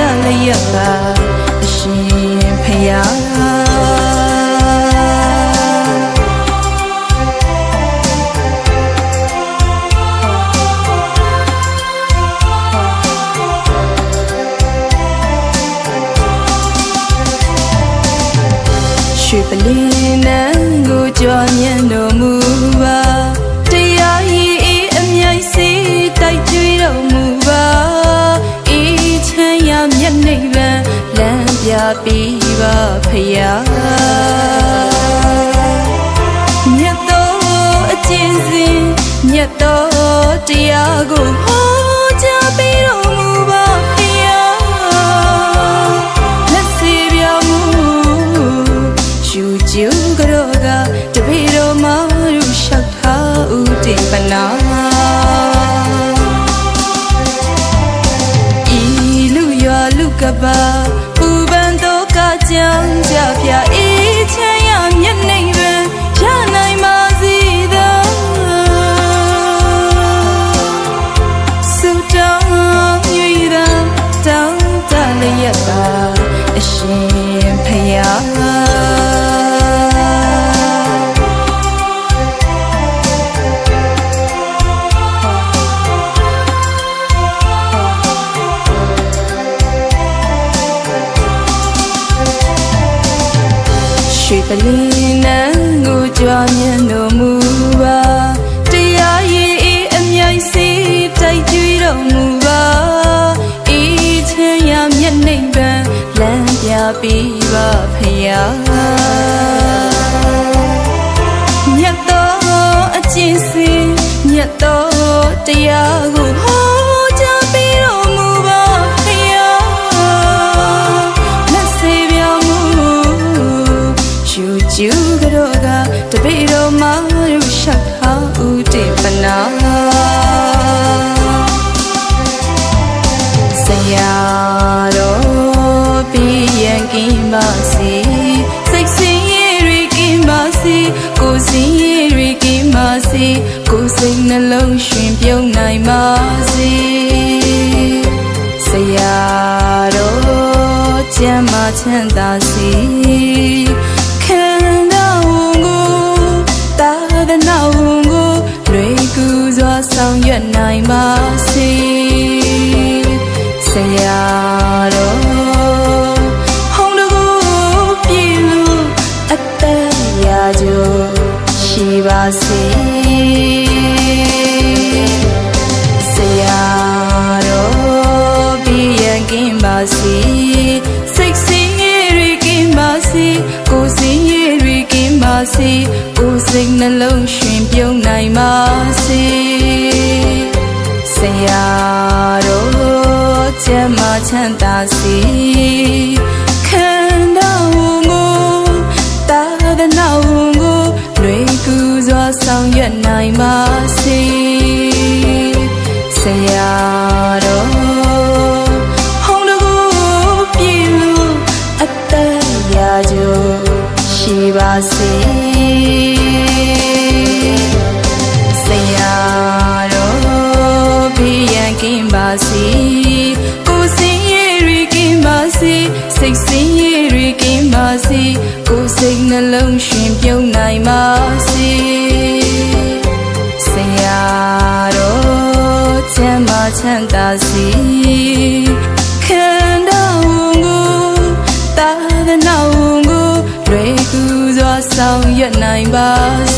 ကြလျက်ပါအရှင်ဖယားရွှေပလင်း ပြပေးပါဖရာမြတ်တော်အကျဉ်းစဉ်မြတ်တော်တရားကိုဟောကြား ရွှေပလင်းနန်းကိုကြွားမြတ်တော်မူပါတရားရည်အေးအမြိုက်စီတိုက်ကြွေးတော်မူပါအေးချမ်းရမျက်နှိမ်ပန်လမ်းပြပေးပါဖယားမြတ်တော်အကျင့်စင်မြတ်တော်တရားကိုဟော ယူကျူကြောကတပေတော်မရုရှောက်ထားဦးတင်ပနာဆရာတော်ပြီးရင်ကင်းပါစေစိတ်ဆင်းရဲတွေကင်းပါစေကိုယ်ဆင်းရဲတွေကင်းပါစေကိုယ်စိတ်နှလုံးရှင်ပြုံးနိုင်ပါစေဆရာတော်ကျမ်းမာချမ်းသာစေ စေဆရာတော်ပြီးရင်ကင်းပါစေစိတ်ဆင်းရဲတွေကင်းပါစေကိုယ်ဆင်းရဲတွေကင်းပါစေကိုယ်စိတ်နှလုံးရှင်ပြုံးနိုင် ကိုယ်စိတ်နှလုံးရှင်ပြုံးနိုင်ပါစေဆရာတော်ချမ်းသာချမ်းသာစေခန္ဓာဝန်ကိုသာသနာဝန်ကိုလွယ်ကူစွာဆောင်ရွက်နိုင်ပါစေ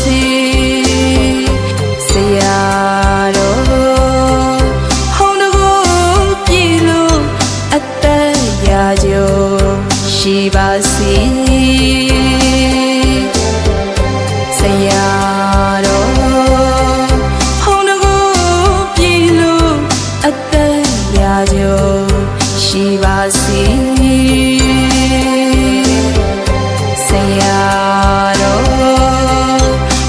ပါစေဆရာတော်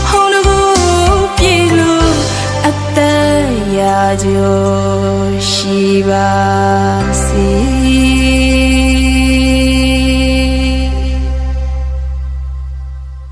ဟောင်းတကူပြေလို့အသက်ရာကြိုရှိပါ